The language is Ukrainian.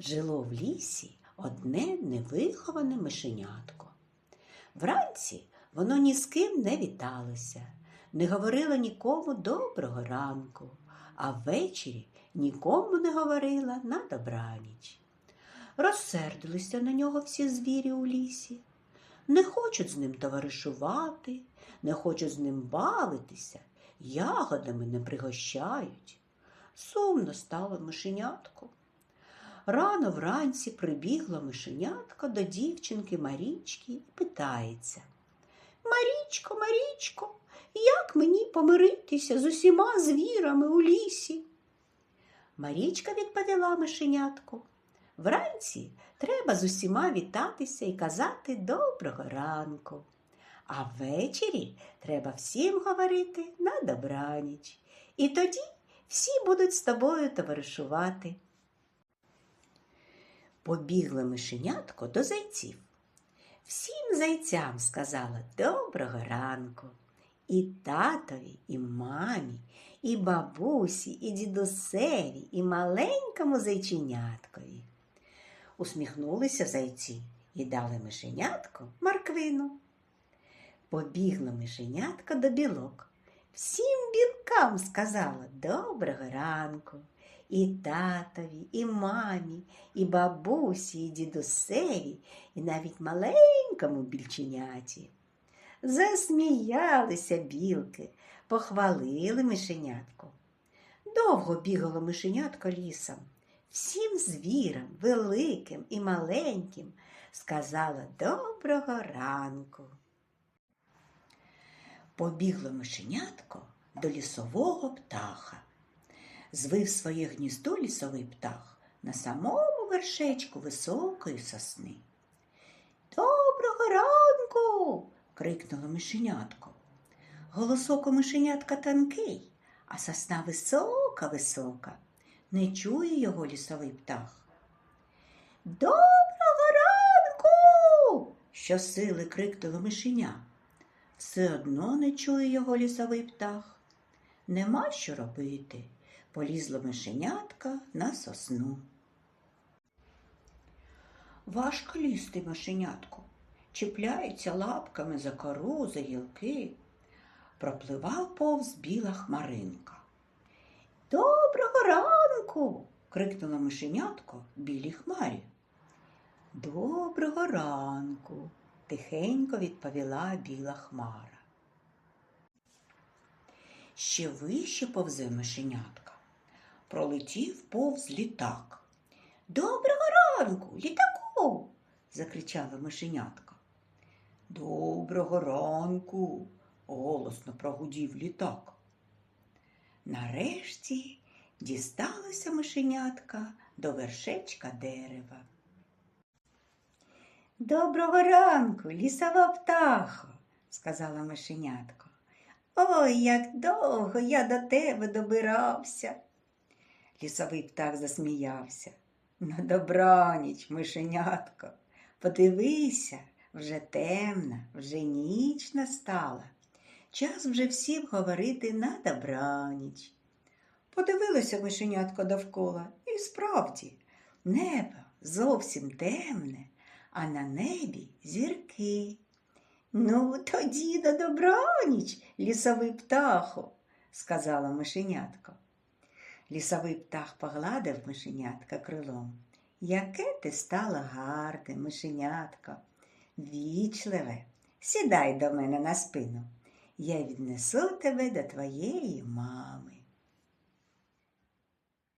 жило в лісі одне невиховане мишенятко. Вранці воно ні з ким не віталося, не говорило нікому доброго ранку, а ввечері нікому не говорила на добраніч. Розсердилися на нього всі звірі у лісі, не хочуть з ним товаришувати, не хочуть з ним бавитися, ягодами не пригощають. Сумно стало мишенятку. Рано вранці прибігла мишенятка до дівчинки Марічки і питається. Марічко, Марічко, як мені помиритися з усіма звірами у лісі? Марічка відповіла мишенятку. Вранці треба з усіма вітатися і казати доброго ранку. А ввечері треба всім говорити на добраніч. І тоді всі будуть з тобою товаришувати. Побігла мишенятко до зайців. Всім зайцям сказала доброго ранку. І татові, і мамі, і бабусі, і дідусеві, і маленькому зайченяткові. Усміхнулися зайці і дали мишенятку морквину. Побігла мишенятка до білок. Всім білкам сказала доброго ранку. І татові, і мамі, і бабусі, і дідусеві, і навіть маленькому більченяті. Засміялися білки, похвалили мишенятку. Довго бігало мишенятко лісом. Всім звірам, великим і маленьким, сказала доброго ранку. Побігло мишенятко до лісового птаха. Звив своє гніздо лісовий птах на самому вершечку високої сосни. Доброго ранку. крикнуло мишенятко. Голосок у мишенятка тонкий, а сосна висока, висока. Не чує його лісовий птах. Доброго ранку. щосили крикнуло мишеня. Все одно не чує його лісовий птах. Нема що робити. Полізло мишенятка на сосну. Важко лізти мишенятку, чіпляється лапками за кору, за гілки. Пропливав повз біла хмаринка. Доброго ранку. крикнула мишенятко білій хмарі. Доброго ранку, тихенько відповіла біла хмара. Ще вище повзе мишенятка. Пролетів повз літак. Доброго ранку, літаку. закричала мишенятка. Доброго ранку, голосно прогудів літак. Нарешті дісталася мишенятка до вершечка дерева. Доброго ранку, лісова птахо, сказала мишенятко. Ой, як довго я до тебе добирався. Лісовий птах засміявся. На добраніч, мишенятко, подивися, вже темна, вже ніч настала. Час вже всім говорити на добраніч. Подивилося мишенятко довкола, і справді, небо зовсім темне, а на небі зірки. Ну, тоді на добраніч, лісовий птаху, сказала мишенятко. Лісовий птах погладив мишенятка крилом. Яке ти стала гарне, мишенятко, вічливе, сідай до мене на спину. Я віднесу тебе до твоєї мами.